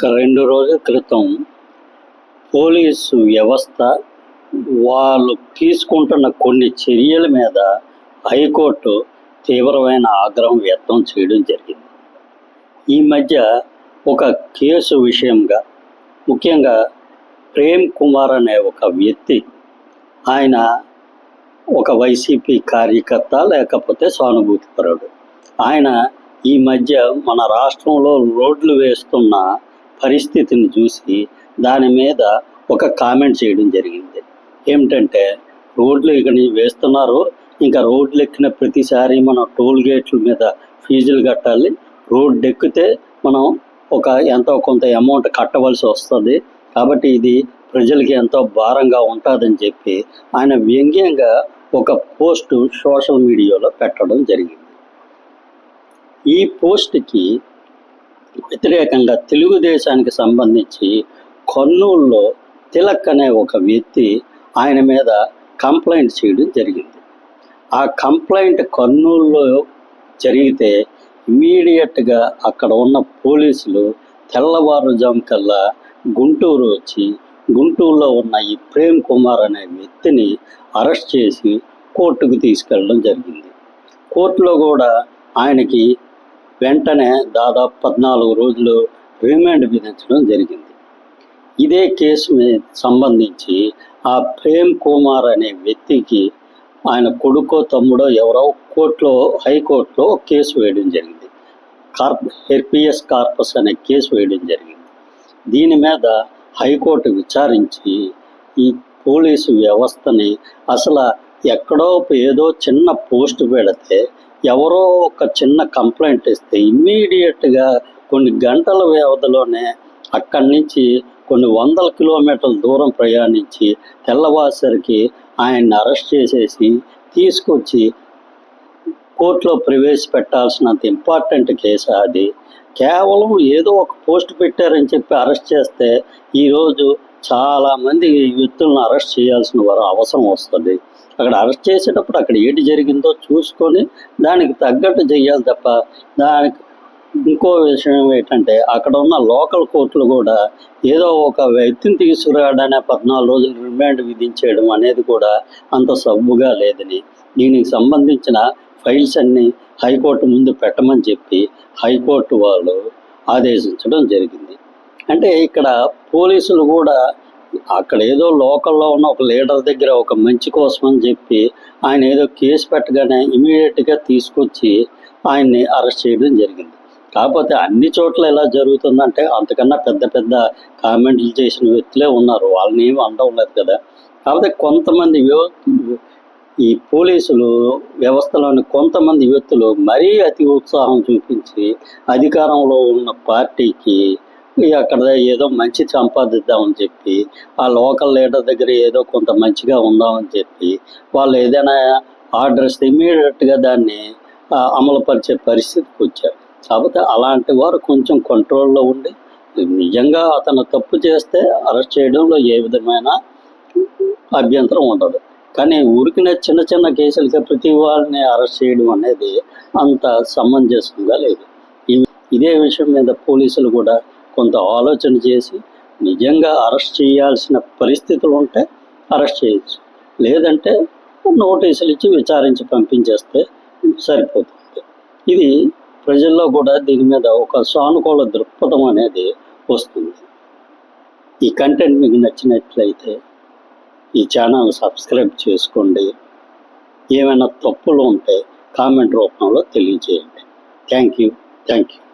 ఒక రెండు రోజుల క్రితం పోలీసు వ్యవస్థ వాళ్ళు తీసుకుంటున్న కొన్ని చర్యల మీద హైకోర్టు తీవ్రమైన ఆగ్రహం వ్యక్తం చేయడం జరిగింది. ఈ మధ్య ఒక కేసు విషయంగా ముఖ్యంగా ప్రేమ్ కుమార్ అనే ఒక వ్యక్తి ఆయన ఒక వైసీపీ కార్యకర్త లేకపోతే సానుభూతిపరుడు ఆయన ఈ మధ్య మన రాష్ట్రంలో రోడ్లు వేస్తున్న పరిస్థితిని చూసి దాని మీద ఒక కామెంట్ చేయడం జరిగింది. ఏమిటంటే రోడ్లు ఇక్కడ వేస్తున్నారు. ఇంకా రోడ్లు ఎక్కిన ప్రతిసారి మనం టోల్ గేట్ల మీద ఫీజులు కట్టాలి. రోడ్డు ఎక్కితే మనం ఒక ఎంతో కొంత అమౌంట్ కట్టవలసి వస్తుంది. కాబట్టి ఇది ప్రజలకి ఎంతో భారంగా ఉంటుందని చెప్పి ఆయన వ్యంగ్యంగా ఒక పోస్టు సోషల్ మీడియాలో పెట్టడం జరిగింది. ఈ పోస్ట్కి వ్యతిరేకంగా తెలుగుదేశానికి సంబంధించి కర్నూలులో తిలక్ అనే ఒక వ్యక్తి ఆయన మీద కంప్లైంట్ చేయడం జరిగింది. ఆ కంప్లైంట్ కర్నూలులో జరిగితే ఇమీడియట్గా అక్కడ ఉన్న పోలీసులు తెల్లవారుజాము కల్లా గుంటూరు వచ్చి గుంటూరులో ఉన్న ఈ ప్రేమ్ కుమార్ అనే వ్యక్తిని అరెస్ట్ చేసి కోర్టుకు తీసుకెళ్ళడం జరిగింది. కోర్టులో కూడా ఆయనకి వెంటనే దాదాపు పద్నాలుగు రోజులు రిమాండ్ విధించడం జరిగింది. ఇదే కేసు సంబంధించి ఆ ప్రేమ్ కుమార్ అనే వ్యక్తికి ఆయన కొడుకో తమ్ముడో ఎవరో కోర్టులో హైకోర్టులో కేసు వేయడం జరిగింది. కార్ప్ హెర్పిఎస్ కార్పస్ అనే కేసు వేయడం జరిగింది. దీని మీద హైకోర్టు విచారించి ఈ పోలీసు వ్యవస్థని అసలు ఎక్కడో ఏదో చిన్న పోస్ట్ పెడితే ఎవరో ఒక చిన్న కంప్లైంట్ ఇస్తే ఇమ్మీడియట్గా కొన్ని గంటల వ్యవధిలోనే అక్కడి నుంచి కొన్ని వందల కిలోమీటర్ల దూరం ప్రయాణించి తెల్లవాసరికి ఆయన్ని అరెస్ట్ చేసేసి తీసుకొచ్చి కోర్టులో ప్రవేశపెట్టాల్సినంత ఇంపార్టెంట్ కేసు అది. కేవలం ఏదో ఒక పోస్ట్ పెట్టారని చెప్పి అరెస్ట్ చేస్తే ఈరోజు చాలామంది వ్యక్తులను అరెస్ట్ చేయాల్సిన వారు అవసరం వస్తుంది. అక్కడ అరెస్ట్ చేసేటప్పుడు అక్కడ ఏంటి జరిగిందో చూసుకొని దానికి తగ్గట్టు చేయాలి తప్ప దానికి ఇంకో విషయం ఏంటంటే అక్కడ ఉన్న లోకల్ కోర్టులు కూడా ఏదో ఒక వ్యక్తిని తీసుకురావడానే పద్నాలుగు రోజులు రిమాండ్ విధించేయడం అనేది కూడా అంత సబ్బుగా లేదని. దీనికి సంబంధించిన ఫైల్స్ అన్ని హైకోర్టు ముందు పెట్టమని చెప్పి హైకోర్టు వాళ్ళు ఆదేశించడం జరిగింది. అంటే ఇక్కడ పోలీసులు కూడా అక్కడ ఏదో లోకల్లో ఉన్న ఒక లీడర్ దగ్గర ఒక మంచి కోసం అని చెప్పి ఆయన ఏదో కేసు పెట్టగానే ఇమీడియట్గా తీసుకొచ్చి ఆయన్ని అరెస్ట్ చేయడం జరిగింది. కాకపోతే అన్ని చోట్ల ఎలా జరుగుతుందంటే అంతకన్నా పెద్ద పెద్ద కామెంట్లు చేసిన వ్యక్తులే ఉన్నారు. వాళ్ళని ఏమి అనడం లేదు కదా. కాకపోతే కొంతమంది ఈ పోలీసులు వ్యవస్థలోని కొంతమంది వ్యక్తులు మరీ అతి ఉత్సాహం చూపించి అధికారంలో ఉన్న పార్టీకి అక్కడ ఏదో మంచి సంపాదిద్దామని చెప్పి ఆ లోకల్ లీడర్ దగ్గర ఏదో కొంత మంచిగా ఉందామని చెప్పి వాళ్ళు ఏదైనా ఆర్డర్ ఇస్తే ఇమీడియట్గా దాన్ని అమలుపరిచే పరిస్థితికి వచ్చారు. కాకపోతే అలాంటి వారు కొంచెం కంట్రోల్లో ఉండి నిజంగా అతను తప్పు చేస్తే అరెస్ట్ చేయడంలో ఏ విధమైన అభ్యంతరం ఉండదు. కానీ ఊరికిన చిన్న చిన్న కేసులకి ప్రతి వాళ్ళని అరెస్ట్ చేయడం అనేది అంత సమంజసంగా లేదు. ఇదే విషయం మీద పోలీసులు కూడా కొంత ఆలోచన చేసి నిజంగా అరెస్ట్ చేయాల్సిన పరిస్థితులు ఉంటే అరెస్ట్ చేయొచ్చు. లేదంటే నోటీసులు ఇచ్చి విచారించి పంపించేస్తే సరిపోతుంది. ఇది ప్రజల్లో కూడా దీని మీద ఒక సానుకూల దృక్పథం అనేది వస్తుంది. ఈ కంటెంట్ మీకు నచ్చినట్లయితే ఈ ఛానల్ సబ్స్క్రైబ్ చేసుకోండి. ఏమైనా తప్పులు ఉంటే కామెంట్ రూపంలో తెలియజేయండి. Thank you. Thank you.